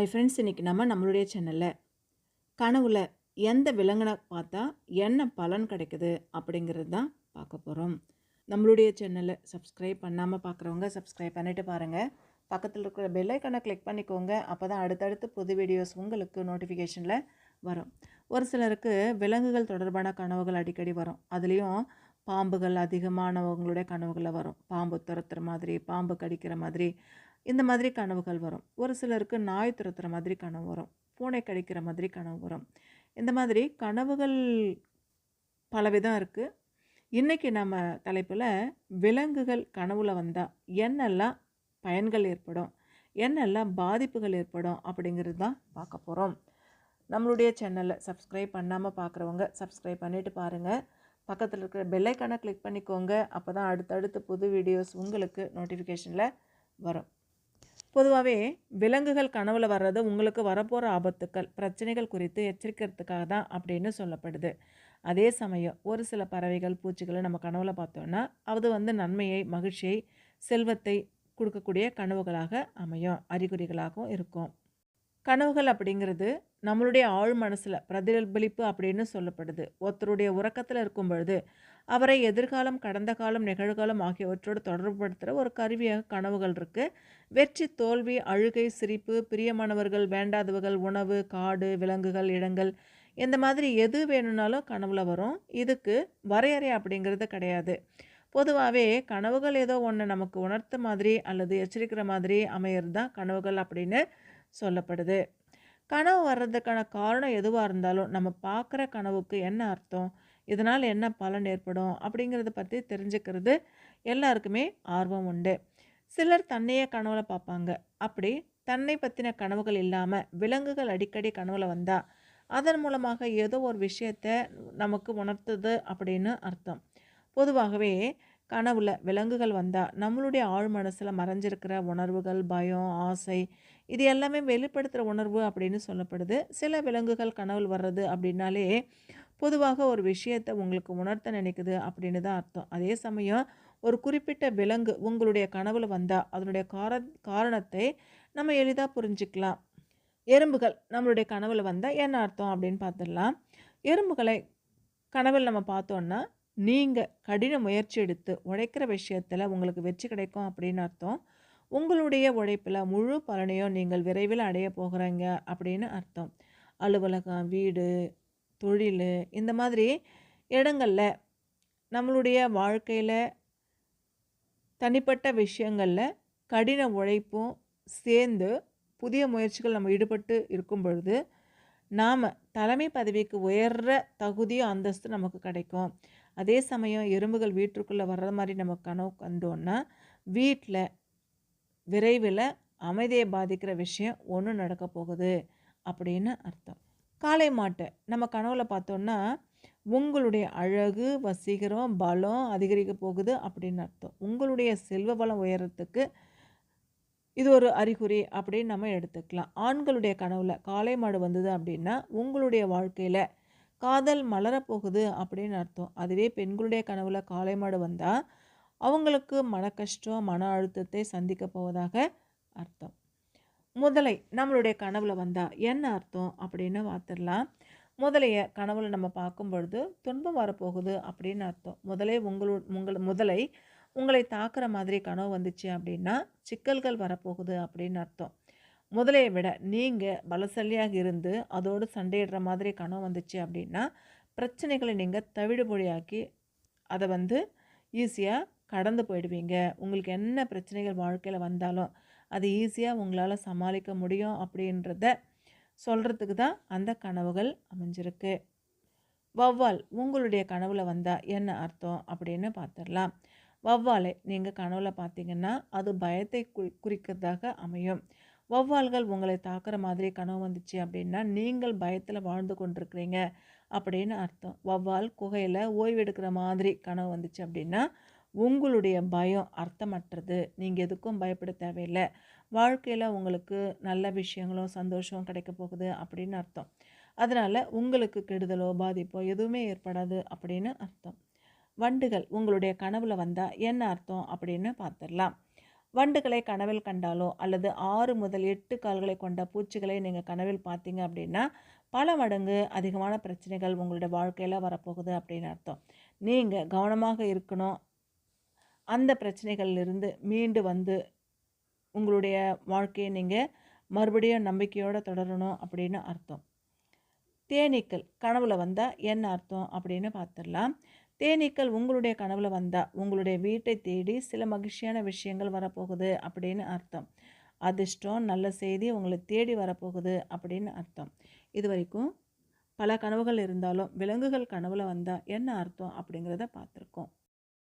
Hi friends இன்றைக்கி நம்ம நம்மளுடைய சேனலில் கனவுல எந்த விலங்கினை பார்த்தா என்ன பலன் கிடைக்குது அப்படிங்கிறது தான் பார்க்க போகிறோம் நம்மளுடைய சேனலை சப்ஸ்கிரைப் பண்ணாமல் பார்க்குறவங்க சப்ஸ்கிரைப் பண்ணிவிட்டு பாருங்கள் பக்கத்தில் இருக்கிற பெல்லைக்கனை கிளிக் பண்ணிக்கோங்க. அப்போ தான் அடுத்தடுத்து புது வீடியோஸ் உங்களுக்கு நோட்டிஃபிகேஷனில் வரும். ஒரு சிலருக்கு விலங்குகள் தொடர்பான கனவுகள் அடிக்கடி வரும். அதுலேயும் பாம்புகள் அதிகமானவங்களுடைய கனவுகளை வரும். பாம்பு துரத்துற மாதிரி பாம்பு கடிக்கிற மாதிரி இந்த மாதிரி கனவுகள் வரும். ஒரு சிலருக்கு நாய் துரத்துகிற மாதிரி கனவு வரும். பூனை கடிக்கிற மாதிரி கனவு வரும். இந்த மாதிரி கனவுகள் பலவிதம் இருக்குது இன்றைக்கி நம்ம தலைப்பில் விலங்குகள் கனவுல வந்தால் என்னெல்லாம் பயன்கள் ஏற்படும்? என்னெல்லாம் பாதிப்புகள் ஏற்படும்? அப்படிங்கிறது தான் பார்க்க போகிறோம் நம்மளுடைய சேனலை சப்ஸ்கிரைப் பண்ணாமல் பார்க்குறவங்க சப்ஸ்கிரைப் பண்ணிவிட்டு பாருங்கள் பக்கத்தில் இருக்கிற பெல்லைக்கானை கிளிக் பண்ணிக்கோங்க. அப்போ தான் அடுத்தடுத்து புது வீடியோஸ் உங்களுக்கு நோட்டிஃபிகேஷனில் வரும். பொதுவாகவே விலங்குகள் கனவுல வர்றது உங்களுக்கு வரப்போகிற ஆபத்துக்கள் பிரச்சனைகள் குறித்து எச்சரிக்கிறதுக்காக தான் அப்படின்னு சொல்லப்படுது. அதே சமயம் ஒரு சில பறவைகள் பூச்சிகளை நம்ம கனவுல பார்த்தோன்னா அது வந்து நன்மையை மகிழ்ச்சியை செல்வத்தை கொடுக்கக்கூடிய கனவுகளாக அமையும் அறிகுறிகளாகவும் இருக்கும். கனவுகள் அப்படிங்கிறது நம்மளுடைய ஆழ் மனசில் பிரதிபலிப்பு அப்படின்னு சொல்லப்படுது. ஒருத்தருடைய உறக்கத்தில் இருக்கும் பொழுது அவரை எதிர்காலம் கடந்த காலம் நிகழ்காலம் ஆகியவற்றோடு தொடர்புபடுத்துகிற ஒரு கருவியாக கனவுகள் இருக்குது வெற்றி தோல்வி அழுகை சிரிப்பு பிரியமானவர்கள் வேண்டாதவர்கள் உணவு காடு விலங்குகள் இடங்கள் இந்த மாதிரி எது வேணும்னாலும் கனவுல வரும். இதுக்கு வரையறை அப்படிங்கிறது கிடையாது. பொதுவாகவே கனவுகள் ஏதோ ஒன்று நமக்கு உணர்த்த மாதிரி அல்லது எச்சரிக்கிற மாதிரி அமையிறது தான் கனவுகள் அப்படின்னு சொல்லப்படுது. கனவு வர்றதுக்கான காரணம் எதுவாக இருந்தாலும் நம்ம பார்க்குற கனவுக்கு என்ன அர்த்தம்? இதனால் என்ன பலன் ஏற்படும் அப்படிங்கிறத பற்றி தெரிஞ்சுக்கிறது எல்லாருக்குமே ஆர்வம் உண்டு. சிலர் தன்னையே கனவுல பார்ப்பாங்க. அப்படி தன்னை பற்றின கனவுகள் இல்லாமல் விலங்குகள் அடிக்கடி கனவுல வந்தால் அதன் மூலமாக ஏதோ ஒரு விஷயத்தை நமக்கு உணர்த்துது அப்படின்னு அர்த்தம். பொதுவாகவே கனவுல விலங்குகள் வந்தால் நம்மளுடைய ஆழ் மனசில் மறைஞ்சிருக்கிற உணர்வுகள் பயம் ஆசை இது எல்லாமே வெளிப்படுத்துகிற உணர்வு அப்படின்னு சொல்லப்படுது. சில விலங்குகள் கனவுல வர்றது அப்படின்னாலே பொதுவாக ஒரு விஷயத்தை உங்களுக்கு உணர்த்த நினைக்குது அப்படின்னு தான் அர்த்தம். அதே சமயம் ஒரு குறிப்பிட்ட விலங்கு உங்களுடைய கனவில் வந்தால் அதனுடைய கார காரணத்தை நம்ம எளிதாக புரிஞ்சுக்கலாம். எறும்புகள் நம்மளுடைய கனவில் வந்தால் என்ன அர்த்தம் அப்படின்னு பார்த்துடலாம் எறும்புகளை கனவில் நம்ம பார்த்தோன்னா நீங்கள் கடின முயற்சி எடுத்து உழைக்கிற விஷயத்தில் உங்களுக்கு வெற்றி கிடைக்கும் அப்படின்னு அர்த்தம். உங்களுடைய உழைப்பில் முழு பலனையும் நீங்கள் விரைவில் அடைய போகிறீங்க அப்படின்னு அர்த்தம். அலுவலகம் வீடு தொழில் இந்த மாதிரி இடங்களில் நம்மளுடைய வாழ்க்கையில் தனிப்பட்ட விஷயங்களில் கடின உழைப்பும் சேர்ந்து புதிய முயற்சிகள் நம்ம ஈடுபட்டு இருக்கும் பொழுது நாம் தலைமை பதவிக்கு உயர்ற தகுதியும் அந்தஸ்து நமக்கு கிடைக்கும். அதே சமயம் எறும்புகள் வீட்டுக்குள்ளே வர்ற மாதிரி நம்ம கனவு கண்டோன்னா வீட்டில் விரைவில் அமைதியை பாதிக்கிற விஷயம் ஒன்று நடக்க போகுது அப்படின்னு அர்த்தம். காளை மாட்டை. நம்ம கனவுல பார்த்தோன்னா உங்களுடைய அழகு வசீகரம் பலம் அதிகரிக்க போகுது அப்படின்னு அர்த்தம். உங்களுடைய செல்வ பலம் உயரத்துக்கு இது ஒரு அறிகுறி அப்படின்னு நம்ம எடுத்துக்கலாம். ஆண்களுடைய கனவுல காளை மாடு வந்தது அப்படின்னா உங்களுடைய வாழ்க்கையில் காதல் மலரப்போகுது அப்படின்னு அர்த்தம். அதுவே பெண்களுடைய கனவுல காளை மாடு வந்தால் அவங்களுக்கு மன கஷ்டம் மன அழுத்தத்தை சந்திக்க போவதாக அர்த்தம். முதலை நம்மளுடைய கனவுல வந்தால் என்ன அர்த்தம் அப்படின்னு பார்த்துடலாம் முதலைய கனவுல நம்ம பார்க்கும் பொழுது துன்பம் வரப்போகுது அப்படின்னு அர்த்தம். முதலே உங்களு உங்கள் முதலை உங்களை தாக்குற மாதிரி கனவு வந்துச்சு அப்படின்னா சிக்கல்கள் வரப்போகுது அப்படின்னு அர்த்தம். முதலையை விட நீங்கள் பலசல்லியாக இருந்து அதோடு சண்டையிடுற மாதிரி கனவு வந்துச்சு அப்படின்னா பிரச்சனைகளை நீங்கள் தவிடுபொழியாக்கி அதை வந்து ஈஸியாக கடந்து போயிடுவீங்க. உங்களுக்கு என்ன பிரச்சனைகள் வாழ்க்கையில் வந்தாலும் அது ஈஸியாக உங்களால் சமாளிக்க முடியும் அப்படின்றத சொல்கிறதுக்கு தான் அந்த கனவுகள் அமைஞ்சிருக்கு. வௌவால் உங்களுடைய கனவில் வந்தால் என்ன அர்த்தம் அப்படின்னு பார்த்துடலாம் வௌவாலை நீங்கள் கனவில் பார்த்தீங்கன்னா அது பயத்தை குறி குறிக்கிறதாக அமையும். வௌவால்கள் உங்களை தாக்குற மாதிரி கனவு வந்துச்சு அப்படின்னா நீங்கள் பயத்தில் வாழ்ந்து கொண்டிருக்கிறீங்க அப்படின்னு அர்த்தம். வௌவால் குகையில் ஓய்வெடுக்கிற மாதிரி கனவு வந்துச்சு அப்படின்னா உங்களுடைய பயம் அர்த்தமற்றது. நீங்கள் எதுக்கும் பயப்பட தேவையில்லை. வாழ்க்கையில் உங்களுக்கு நல்ல விஷயங்களும் சந்தோஷம் கிடைக்க போகுது அப்படின்னு அர்த்தம். அதனால் உங்களுக்கு கெடுதலோ பாதிப்போ எதுவுமே ஏற்படாது அப்படின்னு அர்த்தம். வண்டுகள் உங்களுடைய கனவில் வந்தால் என்ன அர்த்தம் அப்படின்னு பார்த்துடலாம் வண்டுகளை கனவில் கண்டாலோ அல்லது ஆறு முதல் எட்டு கால்களை கொண்ட பூச்சிகளை நீங்கள் கனவில் பார்த்தீங்க அப்படின்னா பல மடங்கு அதிகமான பிரச்சனைகள் உங்களுடைய வாழ்க்கையில் வரப்போகுது அப்படின்னு அர்த்தம். நீங்கள் கவனமாக இருக்கணும். அந்த பிரச்சனைகளிலிருந்து மீண்டு வந்து உங்களுடைய வாழ்க்கையை நீங்கள் மறுபடியும் நம்பிக்கையோடு தொடரணும் அப்படின்னு அர்த்தம். தேனீக்கள் கனவுல வந்தால் என்ன அர்த்தம் அப்படின்னு பார்த்துடலாம் தேனீக்கள் உங்களுடைய கனவுல வந்தால் உங்களுடைய வீட்டை தேடி சில மகிழ்ச்சியான விஷயங்கள் வரப்போகுது அப்படின்னு அர்த்தம். அதிர்ஷ்டம் நல்ல செய்தி உங்களை தேடி வரப்போகுது அப்படின்னு அர்த்தம். இது வரைக்கும் பல கனவுகள் இருந்தாலும் விலங்குகள் கனவுல வந்தால் என்ன அர்த்தம் அப்படிங்கிறத பார்த்துருக்கோம்